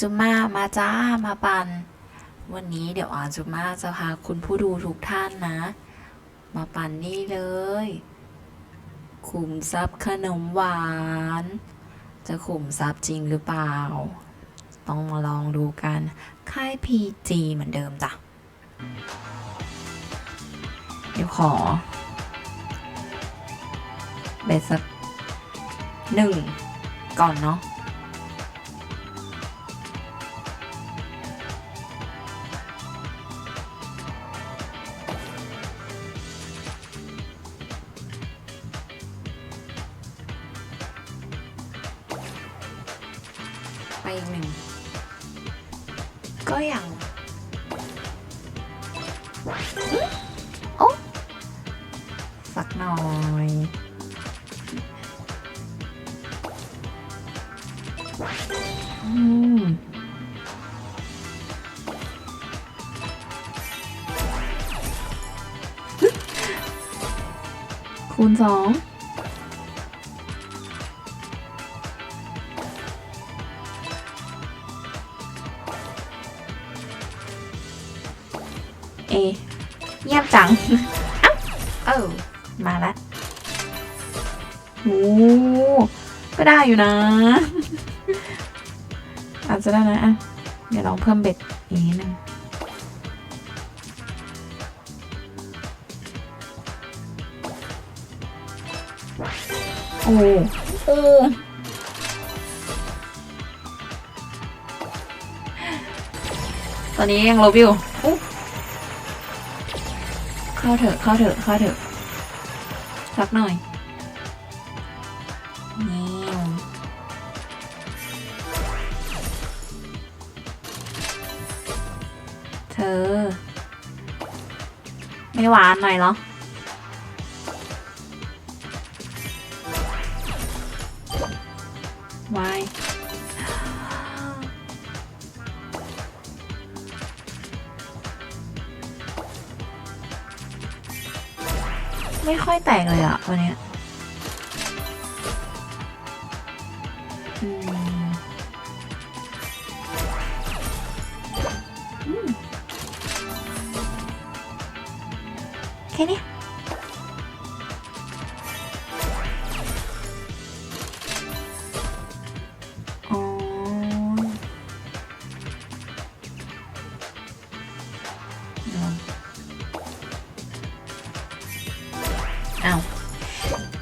จุมามาจ้ามาปัน วันนี้เดี๋ยวอาจุมาจะพาคุณผู้ดูทุกท่านนะ มาปันนี่เลย ขุมทรัพย์ขนมหวาน จะขุมทรัพย์จริงหรือเปล่า ต้องมาลองดูกันค่าย PG เหมือนเดิมจ้ะ เดี๋ยวขอเบสักหนึ่งก่อนเนาะ ไปอีกหนึ่ง ก็ยังโอ้สักหน่อยอืมคูณสอง เอเงียบจังเอ้าเออมาแล้วโอ้ก็ได้อยู่นะ อาจจะได้นะอะเดี๋ยวลองเพิ่มเบ็ดอีกนิดนึงโอ้ โอ้ตอนนี้ยังลบอยู่ เข้าเถอะเข้าเถอะเข้าเถอะสักหน่อยนี่เธอ ไม่หวานหน่อยเหรอวาย ไม่ค่อยแตกเลยอะวันนี้แค่นี้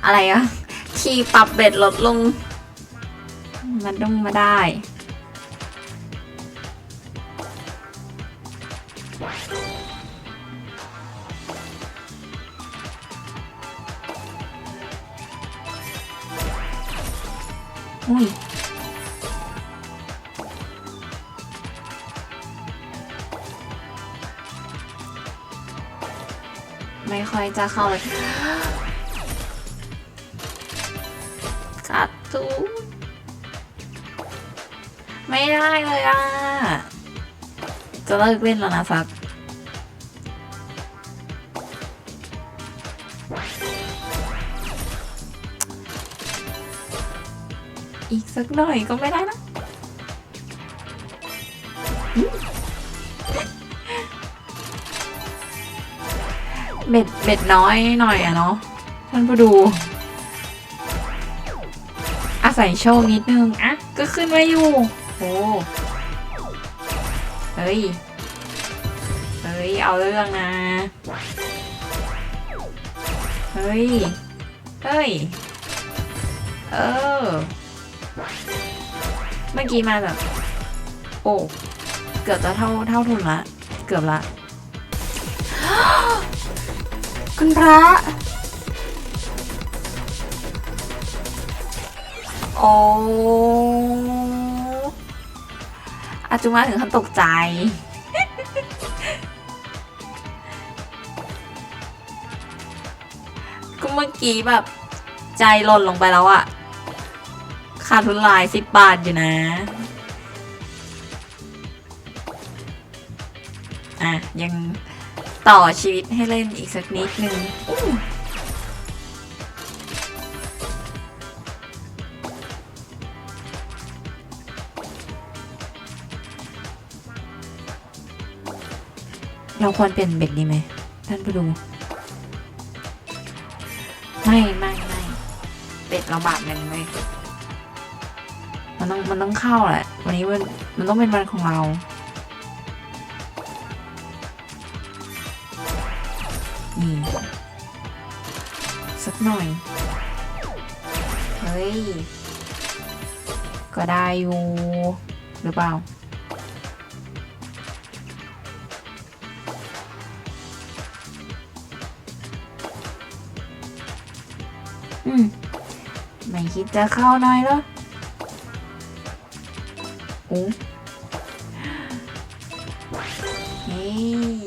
อะไรอะคีย์ปรับเบ็ดลดลง มันต้องมาได้ อุ้ยไม่ค่อยจะเข้าเลย กัดไม่ได้เลยอะ จะเลิกเล่นแล้วนะซักอีกสักหน่อยก็ไม่ได้นะอืมเบ็ดเบ็ดน้อยหน่อยอะเนาะท่านผู้ดู อาศัยโชคนิดนึง อะ ก็ขึ้นมาอยู่ โอ้เฮ้ย เฮ้ย เอาเรื่องนะ เฮ้ย เฮ้ย เออ เมื่อกี้มาแบบ โอ้ เกือบจะเท่าเท่าทุนละ เกือบละ คุณพระ อ้อาจุมาถึงขั้นตกใจ ก็เมื่อกี้แบบ ใจหล่นลงไปแล้วอะขาดทุนลายสิบบาทอยู่นะ อะ ยังต่อชีวิตให้เล่นอีกสักนิดนึง เราควรเปลี่ยนเบ็ดดีไหมท่านผู้ดู ไม่ไม่ไม่เบ็ดเราบาทหนึ่งเลยมันต้องมันต้องเข้าแหละ วันนี้มันมันต้องเป็นวันของเรานี่สักหน่อย เฮ้ย ก็ได้อยู่ หรือเปล่า ไม่คิดจะเข้าหน่อยเหรอโอ้เฮ้ย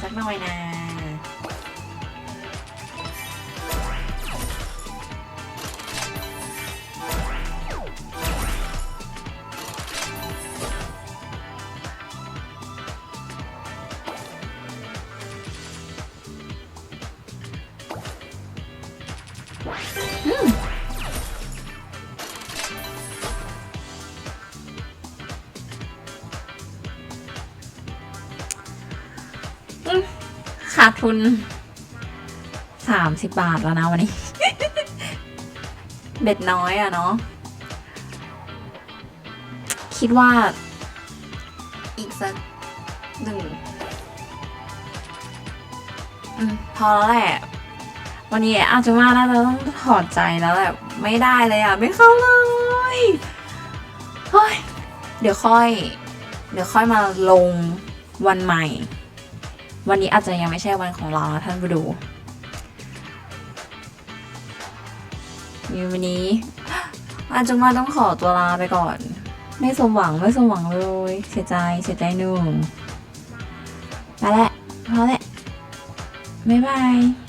สักหน่อยนะ ขาดทุนสามสิบบาทแล้วนะวันนี้ เบ็ดน้อยอะเนาะคิดว่า อีกสักหนึ่งอืมพอแล้วแหละ วันนี้อาจุมาน่าจะต้องถอดใจแล้วแหละไม่ได้เลยอะ ไม่เข้าเลยเฮ้ยเดี๋ยวค่อย เดี๋ยวค่อยมาลงวันใหม่ วันนี้อาจจะยังไม่ใช่วันของเรานะท่านผู้ดูวันนี้อาจจะมาต้องขอตัวลาไปก่อน ไม่สมหวังไม่สมหวังเลย เสียใจเสียใจหนึ่งไปแหละพอแหละบ๊ายบาย